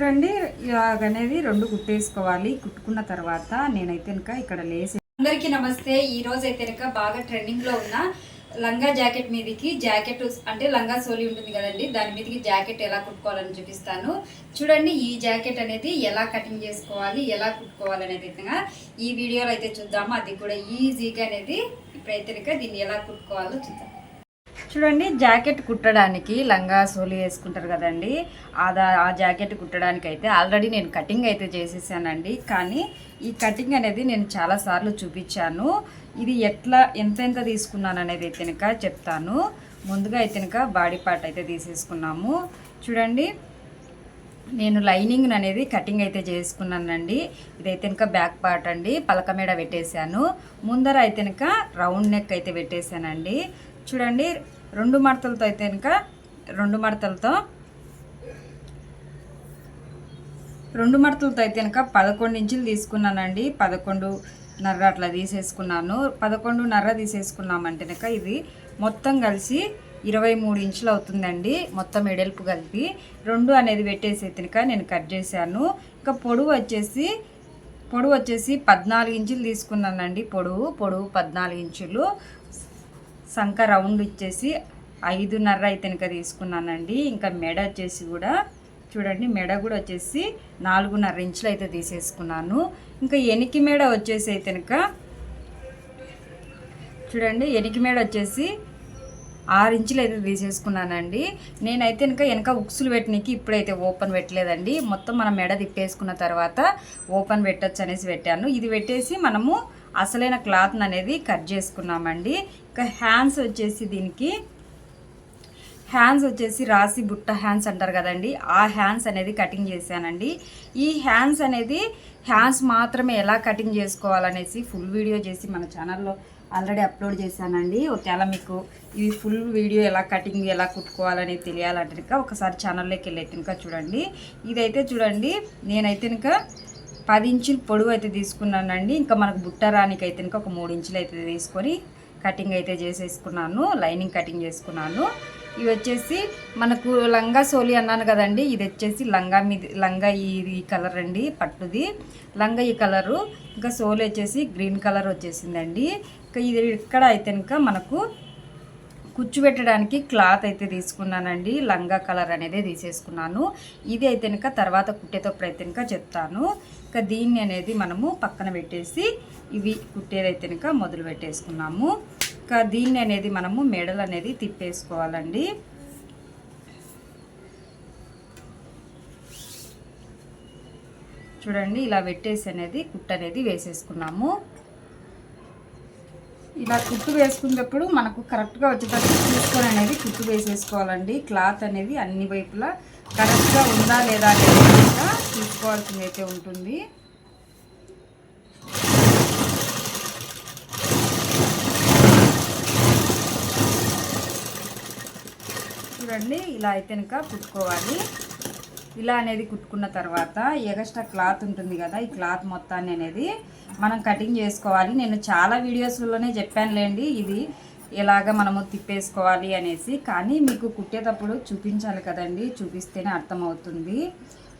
చూడండి ఇలాగనేది రెండు కుట్టేసుకోవాలి కుట్టుకున్న తర్వాత నేనైతే ఇంకా ఇక్కడ లేసి అందరికీ నమస్తే. ఈ రోజు అయితే కనుక బాగా ట్రెండింగ్లో ఉన్న లంగా జాకెట్ మీదకి జాకెట్ అంటే లంగా సోలి ఉంటుంది కదండి దాని మీదకి జాకెట్ ఎలా కుట్టుకోవాలని చూపిస్తాను. చూడండి ఈ జాకెట్ అనేది ఎలా కటింగ్ చేసుకోవాలి ఎలా కుట్టుకోవాలి అనేది విధంగా ఈ వీడియోలో అయితే చూద్దాము. అది కూడా ఈజీగా అనేది ఇప్పుడైతే దీన్ని ఎలా కుట్టుకోవాలో చూద్దాం. చూడండి జాకెట్ కుట్టడానికి లంగా సోలి వేసుకుంటారు కదండి. అదా ఆ జాకెట్ కుట్టడానికి అయితే ఆల్రెడీ నేను కటింగ్ అయితే చేసేసానండి. కానీ ఈ కటింగ్ అనేది నేను చాలాసార్లు చూపించాను. ఇది ఎట్లా ఎంతెంత తీసుకున్నాను అనేది అయితే కనుక చెప్తాను. ముందుగా అయితే కనుక బాడీ పార్ట్ అయితే తీసేసుకున్నాము. చూడండి నేను లైనింగ్ అనేది కటింగ్ అయితే చేసుకున్నానండి. ఇదైతే ఇంకా బ్యాక్ పార్ట్ అండి. పలక మీద పెట్టేశాను. ముందర అయితే ఇంకా రౌండ్ నెక్ అయితే పెట్టేశానండి. చూడండి రెండు మడతలతో అయితే ఇంకా రెండు మడతలతో రెండు మడతలతో అయితే కనుక పదకొండు ఇంచులు తీసుకున్నానండి. పదకొండు నర్ర అట్లా తీసేసుకున్నాను. పదకొండు నర్ర తీసేసుకున్నామంటే కనుక ఇది మొత్తం కలిసి ఇరవై మూడు ఇంచులు అవుతుందండి. మొత్తం ఎడల్పు కలిపి రెండు అనేది పెట్టేసి కనుక నేను కట్ చేశాను. ఇంకా పొడవు వచ్చేసి పొడవు వచ్చేసి పద్నాలుగు ఇంచులు తీసుకున్నానండి. పొడవు పొడవు పద్నాలుగు ఇంచులు. సంఖ రౌండ్ ఇచ్చేసి ఐదున్నర అయితే కనుక తీసుకున్నానండి. ఇంకా మెడ వచ్చేసి కూడా చూడండి మెడ కూడా వచ్చేసి నాలుగున్నర ఇంచులు అయితే తీసేసుకున్నాను. ఇంకా ఎనికి మెడ వచ్చేసి అయితే కనుక చూడండి ఎనికి మెడ వచ్చేసి ఆరు ఇంచులు అయితే తీసేసుకున్నానండి. నేనైతే ఇంకా వెనక ఉక్సులు పెట్టడానికి ఇప్పుడైతే ఓపెన్ పెట్టలేదండి. మొత్తం మనం మెడ తిప్పేసుకున్న తర్వాత ఓపెన్ పెట్టచ్చు అనేసి పెట్టాను. ఇది పెట్టేసి మనము అసలైన క్లాత్ అనేది కట్ చేసుకున్నామండి. ఇంకా హ్యాండ్స్ వచ్చేసి దీనికి హ్యాండ్స్ వచ్చేసి రాసి బుట్ట హ్యాండ్స్ అంటారు కదండి. ఆ హ్యాండ్స్ అనేది కటింగ్ చేశానండి. ఈ హ్యాండ్స్ అనేది హ్యాండ్స్ మాత్రమే ఎలా కటింగ్ చేసుకోవాలనేసి ఫుల్ వీడియో చేసి మన ఛానల్లో ఆల్రెడీ అప్లోడ్ చేశానండి. ఒకవేళ మీకు ఈ ఫుల్ వీడియో ఎలా కటింగ్ ఎలా కుట్టుకోవాలని తెలియాలంటే ఒకసారి ఛానల్లోకి వెళ్ళి ఇంకా చూడండి. ఇదైతే చూడండి నేనైతే ఇంకా పది ఇంచులు పొడవు అయితే తీసుకున్నానండి. ఇంకా మనకు బుట్టరానికి అయితే ఇంకా ఒక మూడు ఇంచులు అయితే తీసుకొని కటింగ్ అయితే చేసేసుకున్నాను. లైనింగ్ కటింగ్ చేసుకున్నాను. ఇవి వచ్చేసి మనకు లంగా సోలి అన్నాను కదండి. ఇది వచ్చేసి లంగా మీద లంగా ఈ ఈ కలర్ అండి పట్టుది. లంగా ఈ కలరు. ఇంకా సోలి వచ్చేసి గ్రీన్ కలర్ వచ్చేసిందండి. ఇంకా ఇది ఇక్కడ అయితే ఇంకా మనకు కూర్చోబెట్టడానికి క్లాత్ అయితే తీసుకున్నానండి. లంగా కలర్ అనేది తీసేసుకున్నాను. ఇది అయితే కనుక తర్వాత కుట్టేటప్పుడు అయితే కనుక చెప్తాను. ఇంకా దీన్ని అనేది మనము పక్కన పెట్టేసి ఇవి కుట్టేదైతే కనుక మొదలు పెట్టేసుకున్నాము. ఇంకా దీన్ని అనేది మనము మెడలు అనేది తిప్పేసుకోవాలండి. చూడండి ఇలా పెట్టేసి అనేది కుట్ట అనేది వేసేసుకున్నాము. ఇలా కుట్టు వేసుకునేటప్పుడు మనకు కరెక్ట్గా వచ్చేటట్టు చూసుకొని అనేది కుట్టు వేసేసుకోవాలండి. క్లాత్ అనేది అన్ని వైపులా కరెక్ట్గా ఉందా లేదా అనేది చూసుకోవాల్సింది అయితే ఉంటుంది. చూడండి ఇలా అయితే కనుక కుట్టుకోవాలి. ఇలా అనేది కుట్టుకున్న తర్వాత ఎగస్ట్రా క్లాత్ ఉంటుంది కదా ఈ క్లాత్ మొత్తాన్ని అనేది మనం కటింగ్ చేసుకోవాలి. నేను చాలా వీడియోస్లోనే చెప్పానులేండి ఇది ఎలాగ మనము తిప్పేసుకోవాలి అనేసి. కానీ మీకు కుట్టేటప్పుడు చూపించాలి కదండి చూపిస్తేనే అర్థమవుతుంది.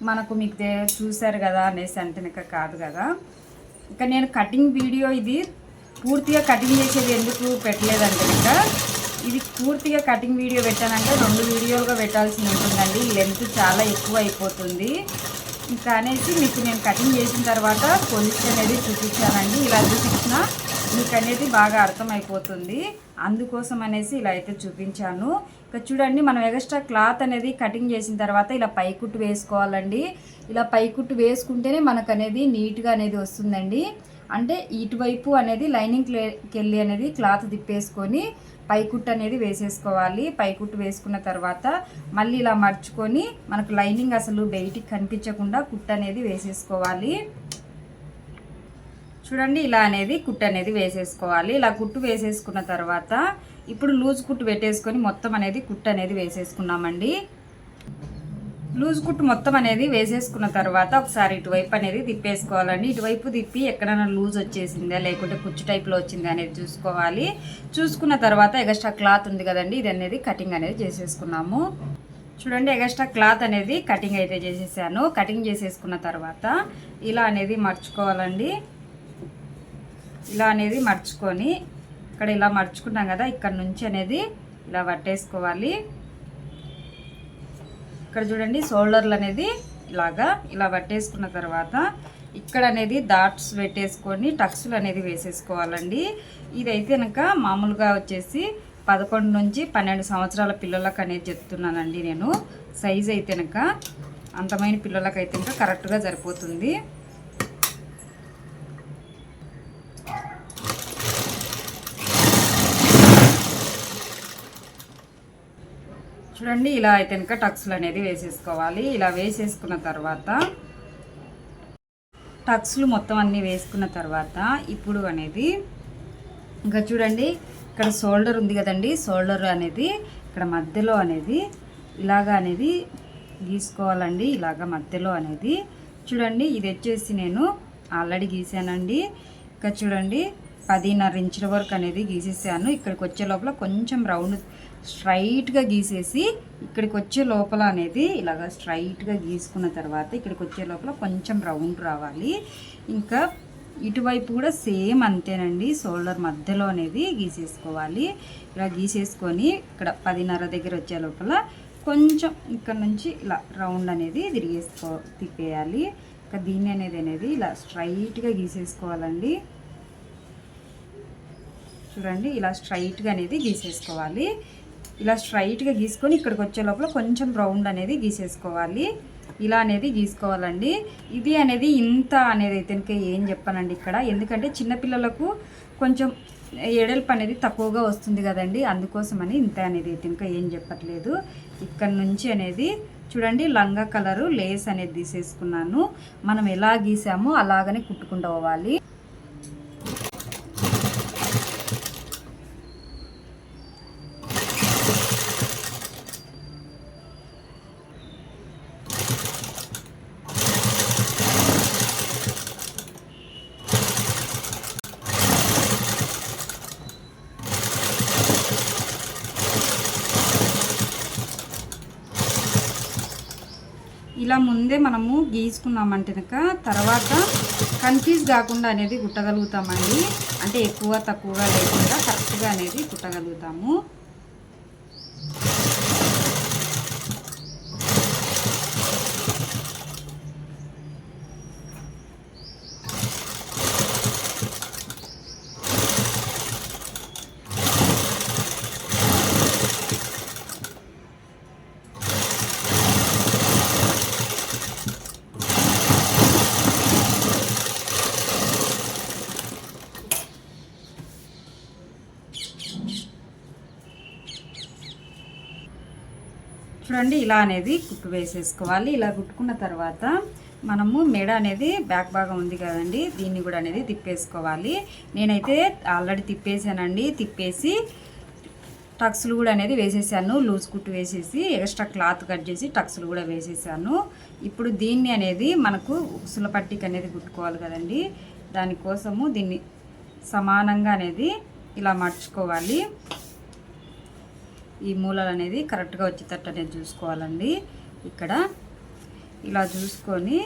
మనకు మీకు చూశారు కదా అనేసి అంటే కాదు కదా. ఇంకా నేను కటింగ్ వీడియో ఇది పూర్తిగా కటింగ్ చేసేది ఎందుకు పెట్టలేదంటే ఇంకా ఇది పూర్తిగా కటింగ్ వీడియో పెట్టానంటే రెండు వీడియోలుగా పెట్టాల్సి ఉంటుందండి. ఈ లెంత్ చాలా ఎక్కువ అయిపోతుంది ఇంకా అనేసి మీకు నేను కటింగ్ చేసిన తర్వాత పొలిస్ అనేది చూపించానండి. ఇలా చూపించిన మీకు అనేది బాగా అర్థమైపోతుంది. అందుకోసం అనేసి ఇలా అయితే చూపించాను. ఇంకా చూడండి మనం ఎక్స్ట్రా క్లాత్ అనేది కటింగ్ చేసిన తర్వాత ఇలా పైకుట్టు వేసుకోవాలండి. ఇలా పైకుట్టు వేసుకుంటేనే మనకు అనేది నీట్గా అనేది వస్తుందండి. అంటే ఇటువైపు అనేది లైనింగ్ కెళ్ళి అనేది క్లాత్ తిప్పేసుకొని పైకుట్టు అనేది వేసేసుకోవాలి. పైకుట్టు వేసుకున్న తర్వాత మళ్ళీ ఇలా మర్చుకొని మనకు లైనింగ్ అసలు బయటికి కనిపించకుండా కుట్టు అనేది వేసేసుకోవాలి. చూడండి ఇలా అనేది కుట్టు అనేది వేసేసుకోవాలి. ఇలా కుట్టు వేసేసుకున్న తర్వాత ఇప్పుడు లూజ్ కుట్టు పెట్టేసుకొని మొత్తం అనేది కుట్టు అనేది వేసేసుకున్నామండి. లూజ్ కుట్టు మొత్తం అనేది వేసేసుకున్న తర్వాత ఒకసారి ఇటువైపు అనేది తిప్పేసుకోవాలండి. ఇటువైపు తిప్పి ఎక్కడైనా లూజ్ వచ్చేసిందా లేకుంటే కుచ్చు టైప్లో వచ్చిందా అనేది చూసుకోవాలి. చూసుకున్న తర్వాత ఎగస్ట్రా క్లాత్ ఉంది కదండి ఇది అనేది కటింగ్ అనేది చేసేసుకున్నాము. చూడండి ఎగస్ట్రా క్లాత్ అనేది కటింగ్ అయితే చేసేసాను. కటింగ్ చేసేసుకున్న తర్వాత ఇలా అనేది మర్చుకోవాలండి. ఇలా అనేది మర్చుకొని ఇక్కడ ఇలా మర్చుకున్నాం కదా ఇక్కడ నుంచి అనేది ఇలా పట్టేసుకోవాలి. ఇక్కడ చూడండి షోల్డర్లు అనేది ఇలాగా ఇలా పట్టేసుకున్న తర్వాత ఇక్కడ అనేది డాట్స్ పెట్టేసుకొని టక్స్లు అనేది వేసేసుకోవాలండి. ఇదైతే కనుక మామూలుగా వచ్చేసి పదకొండు నుంచి పన్నెండు సంవత్సరాల పిల్లలకు అనేది చెప్తున్నానండి నేను. సైజ్ అయితే కనుక అంతమైన పిల్లలకైతే ఇంకా కరెక్ట్గా సరిపోతుంది. చూడండి ఇలా అయితే కనుక టక్స్లు అనేది వేసేసుకోవాలి. ఇలా వేసేసుకున్న తర్వాత టక్స్లు మొత్తం అన్నీ వేసుకున్న తర్వాత ఇప్పుడు అనేది ఇంకా చూడండి ఇక్కడ షోల్డర్ ఉంది కదండి షోల్డర్ అనేది ఇక్కడ మధ్యలో అనేది ఇలాగా అనేది గీసుకోవాలండి. ఇలాగ మధ్యలో అనేది చూడండి ఇది వచ్చేసి నేను ఆల్రెడీ గీసానండి. ఇంకా చూడండి పదిన్నర ఇంచుల వరకు అనేది గీసేసాను. ఇక్కడికి వచ్చే లోపల కొంచెం రౌండ్ స్ట్రైట్గా గీసేసి ఇక్కడికి వచ్చే లోపల అనేది ఇలాగ స్ట్రైట్గా గీసుకున్న తర్వాత ఇక్కడికి వచ్చే లోపల కొంచెం రౌండ్ రావాలి. ఇంకా ఇటువైపు కూడా సేమ్ అంతేనండి. షోల్డర్ మధ్యలో అనేది గీసేసుకోవాలి. ఇలా గీసేసుకొని ఇక్కడ పదిన్నర దగ్గర వచ్చే లోపల కొంచెం ఇక్కడ నుంచి ఇలా రౌండ్ అనేది తిరిగేసుకో తిప్పేయాలి. ఇంకా దీన్ని అనేది అనేది ఇలా స్ట్రైట్గా గీసేసుకోవాలండి. చూడండి ఇలా స్ట్రైట్గా అనేది గీసేసుకోవాలి. ఇలా స్ట్రైట్గా గీసుకొని ఇక్కడికి వచ్చే లోపల కొంచెం రౌండ్ అనేది గీసేసుకోవాలి. ఇలా అనేది గీసుకోవాలండి. ఇది అనేది ఇంత అనేది అయితే ఇంకా ఏం చెప్పానండి ఇక్కడ. ఎందుకంటే చిన్నపిల్లలకు కొంచెం ఎడల్పు అనేది తక్కువగా వస్తుంది కదండి. అందుకోసమని ఇంత అనేది అయితే ఇంకా ఏం చెప్పట్లేదు. ఇక్కడ నుంచి అనేది చూడండి లంగా కలరు లేస్ అనేది తీసేసుకున్నాను. మనం ఎలా గీసామో అలాగనే కుట్టుకుంటూ పోవాలి. ఇలా ముందే మనము గీసుకున్నామంటే కనుక తర్వాత కన్ఫ్యూజ్ కాకుండా అనేది కుట్టగలుగుతామండి. అంటే ఎక్కువ తక్కువగా లేకుండా కరెక్ట్గా అనేది కుట్టగలుగుతాము. చూడండి ఇలా అనేది కుట్టు వేసేసుకోవాలి. ఇలా కుట్టుకున్న తర్వాత మనము మెడ అనేది బ్యాక్ భాగం ఉంది కదండి దీన్ని కూడా అనేది తిప్పేసుకోవాలి. నేనైతే ఆల్రెడీ తిప్పేసానండి తిప్పేసి టక్స్లు కూడా అనేది వేసేసాను. లూజ్ కుట్టు వేసేసి ఎక్స్ట్రా క్లాత్ కట్ చేసి టక్స్లు కూడా వేసేసాను. ఇప్పుడు దీన్ని అనేది మనకు ఉసుల పట్టికి అనేది కుట్టుకోవాలి కదండి. దానికోసము దీన్ని సమానంగా అనేది ఇలా మర్చుకోవాలి ఈ మూలలు అనేది కరెక్ట్గా వచ్చేటట్టు అనేది చూసుకోవాలండి. ఇక్కడ ఇలా చూసుకొని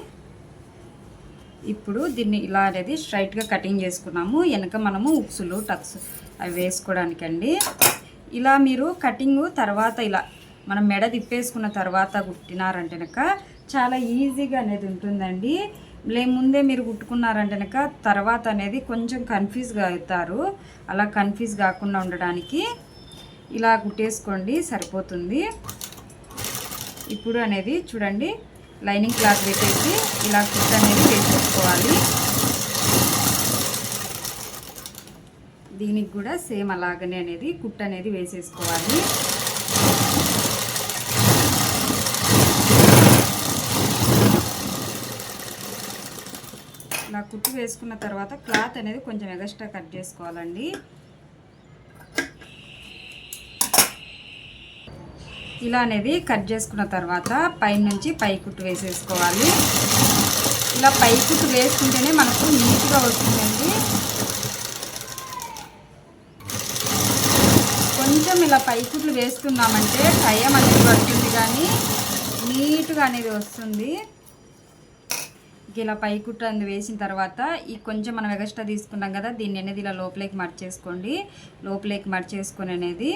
ఇప్పుడు దీన్ని ఇలా అనేది స్ట్రైట్గా కటింగ్ చేసుకున్నాము. వెనక మనము ఉక్సులు టక్స్ అవి వేసుకోవడానికండి. ఇలా మీరు కటింగ్ తర్వాత ఇలా మనం మెడ తిప్పేసుకున్న తర్వాత కుట్టినారంటే కనుక చాలా ఈజీగా అనేది ఉంటుందండి. లే ముందే మీరు కుట్టుకున్నారంటే కనుక తర్వాత అనేది కొంచెం కన్ఫ్యూజ్గా అవుతారు. అలా కన్ఫ్యూజ్ కాకుండా ఉండడానికి ఇలా కుట్టేసుకోండి సరిపోతుంది. ఇప్పుడు అనేది చూడండి లైనింగ్ క్లాత్ పెట్టేసి ఇలా కుట్ట అనేది వేసేసుకోవాలి. దీనికి కూడా సేమ్ అలాగనే అనేది కుట్ట అనేది వేసేసుకోవాలి. ఇలా కుట్టు వేసుకున్న తర్వాత క్లాత్ అనేది కొంచెం ఎగస్ట్రా కట్ చేసుకోవాలండి. ఇలా అనేది కట్ చేసుకున్న తర్వాత పైన నుంచి పై కుట్టు వేసేసుకోవాలి. ఇలా పై కుట్టు వేసుకుంటేనే మనకు నీట్గా వస్తుందండి. కొంచెం ఇలా పైకుట్లు వేస్తున్నామంటే టైం అనేది పడుతుంది కానీ నీట్గా అనేది వస్తుంది. ఇక ఇలా పైకుట్టు అనేది వేసిన తర్వాత ఈ కొంచెం మనం ఎగస్ట్రా తీసుకున్నాం కదా దీన్ని అనేది ఇలా లోపలికి మర్చేసుకోండి. లోపలికి మర్చేసుకొని అనేది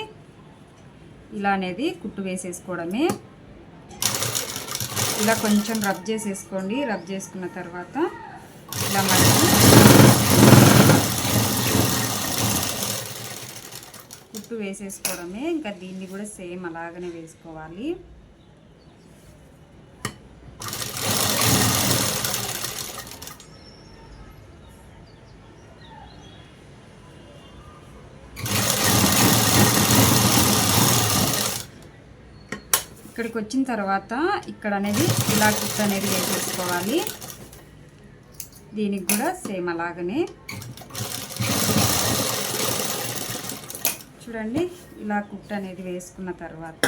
ఇలా అనేది కుట్టు వేసేసుకోవడమే. ఇలా కొంచెం రబ్ చేసేసుకోండి. రబ్ చేసుకున్న తర్వాత ఇలా మళ్ళీ కుట్టు వేసేసుకోవడమే. ఇంకా దీన్ని కూడా సేమ్ అలాగనే వేసుకోవాలి. ఇక్కడికి వచ్చిన తర్వాత ఇక్కడ అనేది ఇలా కుట్టు అనేది వేసేసుకోవాలి దీనికి కూడా సేమ్ అలాగనే. చూడండి ఇలా కుట్టు అనేది వేసుకున్న తర్వాత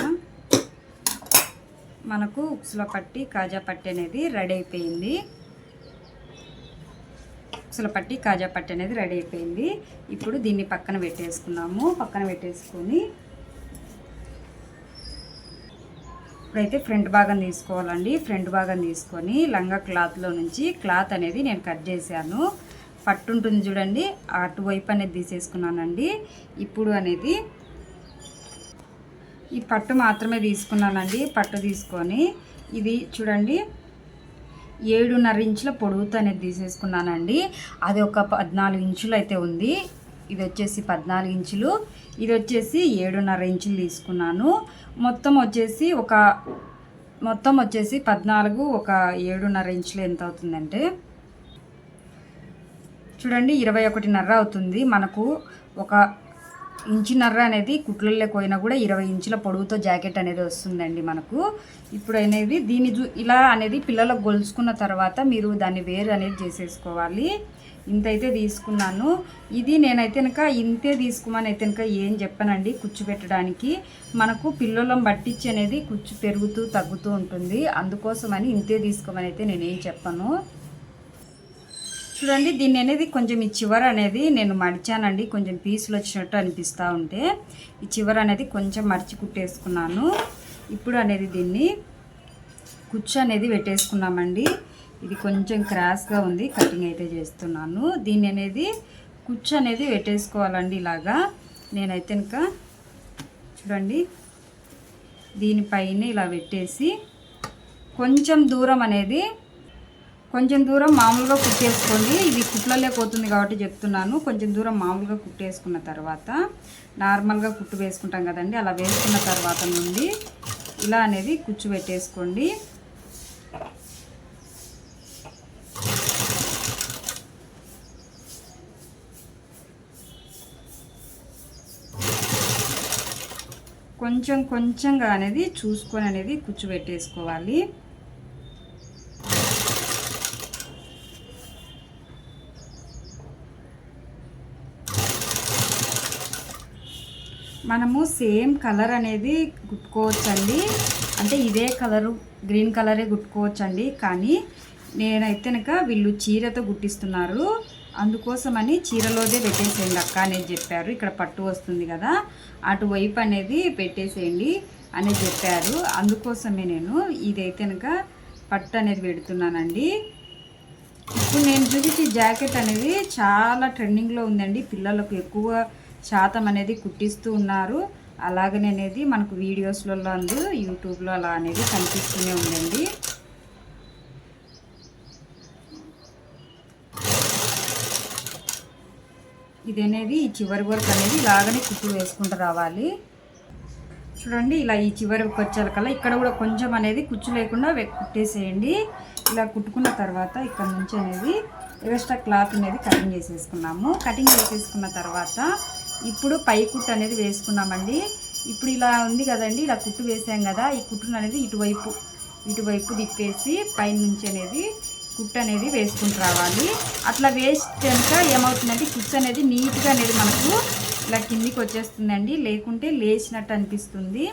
మనకు ఉక్సుల పట్టి కాజా పట్టి అనేది రెడీ అయిపోయింది. ఉక్సుల పట్టి కాజా పట్టి అనేది రెడీ అయిపోయింది. ఇప్పుడు దీన్ని పక్కన పెట్టేసుకున్నాము. పక్కన పెట్టేసుకొని ఇప్పుడైతే ఫ్రంట్ భాగం తీసుకోవాలండి. ఫ్రంట్ భాగం తీసుకొని లంగా క్లాత్లో నుంచి క్లాత్ అనేది నేను కట్ చేశాను. పట్టు ఉంటుంది చూడండి. అటువైపు అనేది తీసేసుకున్నానండి. ఇప్పుడు అనేది ఈ పట్టు మాత్రమే తీసుకున్నానండి. పట్టు తీసుకొని ఇది చూడండి. ఏడున్నర ఇంచుల పొడవుతో అనేది తీసేసుకున్నానండి. అది ఒక పద్నాలుగు ఇంచులు అయితే ఉంది. ఇది వచ్చేసి పద్నాలుగు ఇంచులు. ఇది వచ్చేసి ఏడున్నర ఇంచులు తీసుకున్నాను. మొత్తం వచ్చేసి ఒక మొత్తం వచ్చేసి పద్నాలుగు ఒక ఏడున్నర ఇంచులు ఎంత అవుతుందంటే? చూడండి ఇరవై ఒకటిన్నర అవుతుంది. మనకు ఒక ఇంచున్నర అనేది కుట్లల్లో పోయినా కూడా ఇరవై ఇంచుల పొడవుతో జాకెట్ అనేది వస్తుందండి మనకు. ఇప్పుడు అనేది దీన్ని ఇలా అనేది పిల్లలకు గొలుసుకున్న తర్వాత మీరు దాన్ని వేరు అనేది చేసేసుకోవాలి. ఇంతైతే తీసుకున్నాను. ఇది నేనైతే కనుక ఇంతే తీసుకోమని అయితే కనుక ఏం చెప్పానండి. కుచ్చు పెట్టడానికి మనకు పిల్లలం పట్టించి అనేది కుచ్చు పెరుగుతూ తగ్గుతూ ఉంటుంది. అందుకోసమని ఇంతే తీసుకోమని అయితే నేనేం చెప్పను. చూడండి దీన్ని అనేది కొంచెం ఈ చివర అనేది నేను మడిచానండి. కొంచెం పీసులు వచ్చినట్టు అనిపిస్తూ ఉంటే ఈ చివర అనేది కొంచెం మడిచి కుట్టేసుకున్నాను. ఇప్పుడు అనేది దీన్ని కుచ్చు అనేది పెట్టేసుకున్నామండి. ఇది కొంచెం క్రాస్గా ఉంది కటింగ్ అయితే చేస్తున్నాను. దీన్ని అనేది కుచ్చు అనేది పెట్టేసుకోవాలండి ఇలాగా. నేనైతే ఇంకా చూడండి దీనిపైన ఇలా పెట్టేసి కొంచెం దూరం అనేది కొంచెం దూరం మామూలుగా కుట్టేసుకోండి. ఇది కుట్లలే పోతుంది కాబట్టి చెప్తున్నాను. కొంచెం దూరం మామూలుగా కుట్టేసుకున్న తర్వాత నార్మల్గా కుట్టు వేసుకుంటాం కదండి అలా వేసుకున్న తర్వాత నుండి ఇలా అనేది కుచ్చు పెట్టేసుకోండి. కొంచెం కొంచెంగా అనేది చూసుకొని అనేది కూర్చోబెట్టేసుకోవాలి. మనము సేమ్ కలర్ అనేది కుట్టుకోవచ్చండి అంటే ఇదే కలరు గ్రీన్ కలరే కుట్టుకోవచ్చండి కానీ నేనైతే కనుక వీళ్ళు చీరతో గుట్టిస్తున్నారు అందుకోసమని చీరలోదే పెట్టేసేయండి అక్క అనేది చెప్పారు. ఇక్కడ పట్టు వస్తుంది కదా అటువైపు అనేది పెట్టేసేయండి అని చెప్పారు. అందుకోసమే నేను ఇదైతే కనుక పట్టు అనేది పెడుతున్నానండి. ఇప్పుడు నేను చూపించే జాకెట్ అనేది చాలా ట్రెండింగ్లో ఉందండి. పిల్లలకు ఎక్కువ శాతం అనేది కుట్టిస్తూ ఉన్నారు. అలాగనే అనేది మనకు వీడియోస్లలో అందు యూట్యూబ్లో అలా అనేది కనిపిస్తూనే ఉందండి. ఇది అనేది ఈ చివరి వరకు అనేది ఇలాగనే కుట్టు వేసుకుంటూ రావాలి. చూడండి ఇలా ఈ చివరికి వచ్చేకల్లా ఇక్కడ కూడా కొంచెం అనేది కుచ్చు లేకుండా కుట్టేసేయండి. ఇలా కుట్టుకున్న తర్వాత ఇక్కడ నుంచి అనేది ఎక్స్ట్రా క్లాత్ అనేది కటింగ్ చేసేసుకున్నాము. కటింగ్ చేసేసుకున్న తర్వాత ఇప్పుడు పై కుట్టు అనేది వేసుకున్నామండి. ఇప్పుడు ఇలా ఉంది కదండి ఇలా కుట్టు వేసాం కదా ఈ కుట్టును అనేది ఇటువైపు ఇటువైపు తిప్పేసి పైనుంచి అనేది కుట్ అనేది వేసుకుని రావాలి. అట్లా వేసినాక ఏమవుతుందంటే కుచ్చు అనేది నీట్గా అనేది మనకు ఇలా కిందికి వచ్చేస్తుందండి. లేకుంటే లేచినట్టు అనిపిస్తుంది.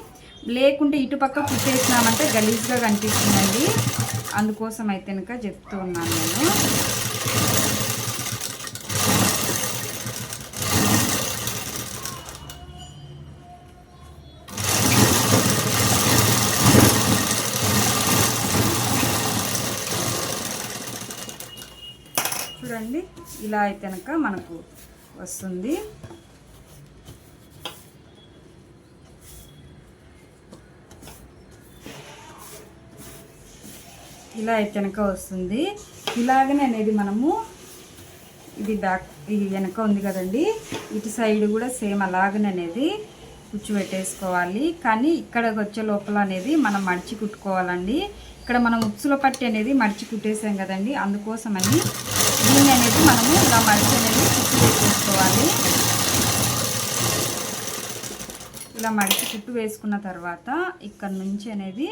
లేకుంటే ఇటుపక్క కుట్టేసినామంటే గలీజ్గా కనిపిస్తుందండి. అందుకోసం అయితే కనుక చెప్తూ ఉన్నాను నేను. ఇలా అయితే మనకు వస్తుంది. ఇలా అయితే వెనక వస్తుంది. ఇలాగనే అనేది మనము ఇది బ్యాక్ ఇది వెనక ఉంది కదండి. ఇటు సైడ్ కూడా సేమ్ అలాగనే అనేది కూర్చోబెట్టేసుకోవాలి. కానీ ఇక్కడికి వచ్చే లోపల అనేది మనం మడిచి కుట్టుకోవాలండి. ఇక్కడ మనం ఉప్సుల పట్టి అనేది మడిచి కుట్టేసాం కదండి. అందుకోసమని అనేది మనము ఇలా మడిచి అనేది కుట్టు వేసేసుకోవాలి ఇలా మడిచి కుట్టు వేసుకున్న తర్వాత ఇక్కడ నుంచి అనేది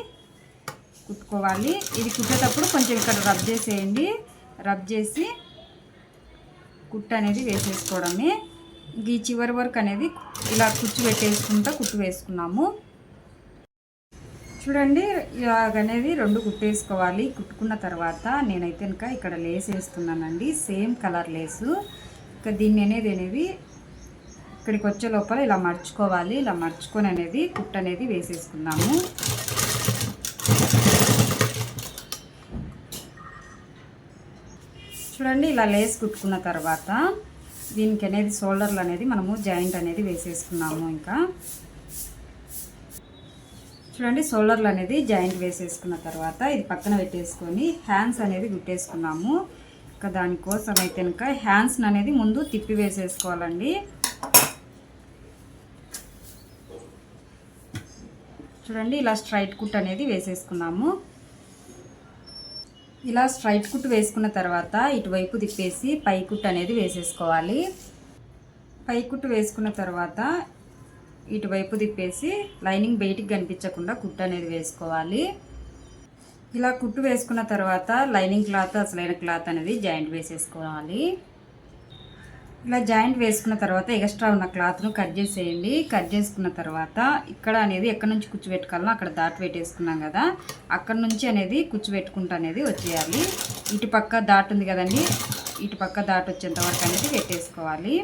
కుట్టుకోవాలి. ఇది కుట్టేటప్పుడు కొంచెం ఇక్కడ రబ్ చేసేయండి. రబ్ చేసి కుట్టు అనేది వేసేసుకోవడమే. ఇంక ఈ చివరి వరకు అనేది ఇలా కుచ్చు పెట్టేసుకుంటా కుట్టు వేసుకున్నాము. చూడండి ఇలాగనేవి రెండు కుట్టేసుకోవాలి. కుట్టుకున్న తర్వాత నేనైతే ఇంకా ఇక్కడ లేస్ వేస్తున్నానండి. Same colour lace. ఇంకా దీన్ని అనేది అనేది ఇక్కడికి వచ్చే లోపల ఇలా మర్చుకోవాలి. ఇలా మర్చుకొని అనేది కుట్టు అనేది వేసేసుకుందాము. చూడండి ఇలా లేస్ కుట్టుకున్న తర్వాత దీనికి అనేది షోల్డర్లు అనేది మనము జాయింట్ అనేది వేసేసుకున్నాము ఇంకా. చూడండి షోల్డర్లు అనేది జాయింట్ వేసేసుకున్న తర్వాత ఇది పక్కన పెట్టేసుకొని హ్యాండ్స్ అనేది గుట్టేసుకున్నాము. ఇంకా దానికోసం అయితే కనుక హ్యాండ్స్ని అనేది ముందు తిప్పి వేసేసుకోవాలండి. చూడండి ఇలా స్ట్రైట్ కుట్ అనేది వేసేసుకున్నాము. ఇలా స్ట్రైట్ కుట్టు వేసుకున్న తర్వాత ఇటువైపు తిప్పేసి పై కుట్ అనేది వేసేసుకోవాలి. పై కుట్టు వేసుకున్న తర్వాత ఇటువైపు తిప్పేసి లైనింగ్ బయటికి కనిపించకుండా కుట్టు అనేది వేసుకోవాలి. ఇలా కుట్టు వేసుకున్న తర్వాత లైనింగ్ క్లాత్ అసలైన క్లాత్ అనేది జాయింట్ వేసేసుకోవాలి. ఇలా జాయింట్ వేసుకున్న తర్వాత ఎక్స్ట్రా ఉన్న క్లాత్ను కట్ చేసేయండి. కట్ చేసుకున్న తర్వాత ఇక్కడ అనేది ఎక్కడి నుంచి కుచ్చు పెట్టుకోవాలో అక్కడ దాటి పెట్టేసుకున్నాం కదా అక్కడ నుంచి అనేది కుచ్చు పెట్టుకుంటా అనేది వచ్చేయాలి. ఇటు పక్క దాటు ఉంది కదండి ఇటు పక్క దాటి వచ్చేంత వరకు అనేది పెట్టేసుకోవాలి.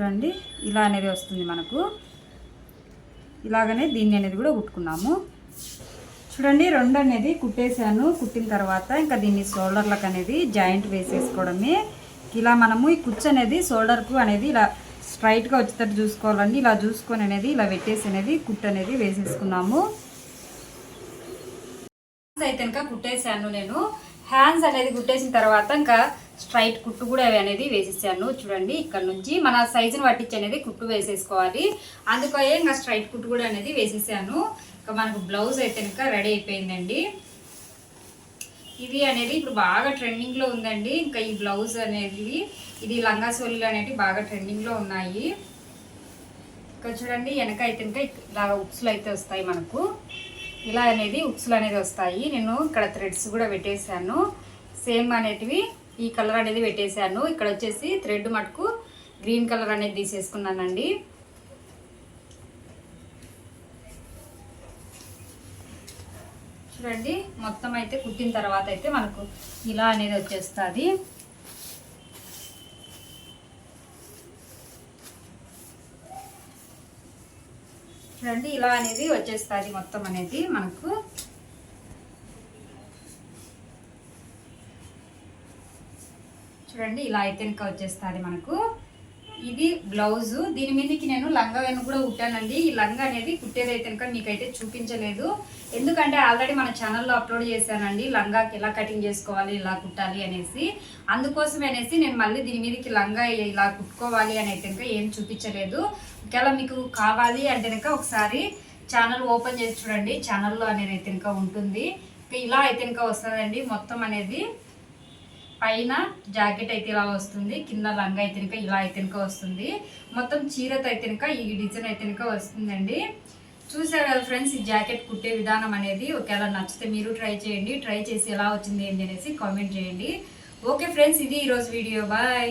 చూడండి ఇలా అనేది వస్తుంది మనకు. ఇలాగనే దీన్ని అనేది కూడా కుట్టుకున్నాము. చూడండి రెండు అనేది కుట్టేశాను. కుట్టిన తర్వాత ఇంకా దీన్ని షోల్డర్లకు అనేది జాయింట్ వేసేసుకోవడమే. ఇలా మనము ఈ కుచ్చు అనేది షోల్డర్కు అనేది ఇలా స్ట్రైట్గా వచ్చేటట్టు చూసుకోవాలండి. ఇలా చూసుకొని అనేది ఇలా పెట్టేసి అనేది కుట్టు అనేది వేసేసుకున్నాము. అయితే ఇంకా కుట్టేశాను నేను. హ్యాండ్స్ అనేది కుట్టేసిన తర్వాత ఇంకా స్ట్రైట్ కుట్టు కూడా అవి అనేది వేసేసాను. చూడండి ఇక్కడ నుంచి మన సైజుని పట్టించి అనేది కుట్టు వేసేసుకోవాలి. అందుకే ఇంకా స్ట్రైట్ కుట్టు కూడా అనేది వేసేసాను. ఇంకా మనకు బ్లౌజ్ అయితే ఇంకా రెడీ అయిపోయిందండి. ఇది అనేది ఇప్పుడు బాగా ట్రెండింగ్లో ఉందండి. ఇంకా ఈ బ్లౌజ్ అనేది ఇది లంగా సోలీలు అనేవి బాగా ట్రెండింగ్లో ఉన్నాయి. ఇక్కడ చూడండి వెనక అయితే ఇంకా ఇలా ఉప్సులు అయితే వస్తాయి మనకు. ఇలా అనేది ఉప్సులు అనేది వస్తాయి. నేను ఇక్కడ థ్రెడ్స్ కూడా పెట్టేశాను. సేమ్ అనేటివి ఈ కలర్ అనేది పెట్టేశాను. ఇక్కడ వచ్చేసి థ్రెడ్ మటుకు గ్రీన్ కలర్ అనేది తీసేసుకున్నానండి. చూడండి మొత్తం అయితే కుట్టిన తర్వాత అయితే మనకు ఇలా అనేది వచ్చేస్తుంది. చూడండి ఇలా అనేది వచ్చేస్తుంది మొత్తం అనేది మనకు. చూడండి ఇలా అయితే ఇంకా వచ్చేస్తుంది మనకు. ఇది బ్లౌజు. దీని మీదకి నేను లంగా వెనుక కూడా కుట్టానండి. ఈ లంగా అనేది కుట్టేది అయితే కనుక మీకైతే చూపించలేదు. ఎందుకంటే ఆల్రెడీ మన ఛానల్లో అప్లోడ్ చేశానండి లంగాకి ఎలా కటింగ్ చేసుకోవాలి ఇలా కుట్టాలి అనేసి. అందుకోసం అనేసి నేను మళ్ళీ దీని మీదకి లంగా ఇలా కుట్టుకోవాలి అని అయితే కనుక ఏం చూపించలేదు. ఒకవేళ మీకు కావాలి అంటే కనుక ఒకసారి ఛానల్ ఓపెన్ చేసి చూడండి. ఛానల్లో అనేది అయితే కనుక ఉంటుంది. ఇలా అయితే కనుక వస్తుందండి. మొత్తం అనేది పైన జాకెట్ అయితే ఇలా వస్తుంది కింద లంగా అయితే కనుక ఇలా అయితే కనుక వస్తుంది మొత్తం చీరత అయితే కనుక ఈ డిజైన్ అయితే కనుక వస్తుందండి. చూసారు కదా ఫ్రెండ్స్ ఈ జాకెట్ కుట్టే విధానం అనేది ఒకవేళ నచ్చితే మీరు ట్రై చేయండి ట్రై చేసి ఎలా వచ్చింది ఏంటి అనేసి కామెంట్ చేయండి. ఓకే ఫ్రెండ్స్ ఇది ఈరోజు వీడియో. బాయ్.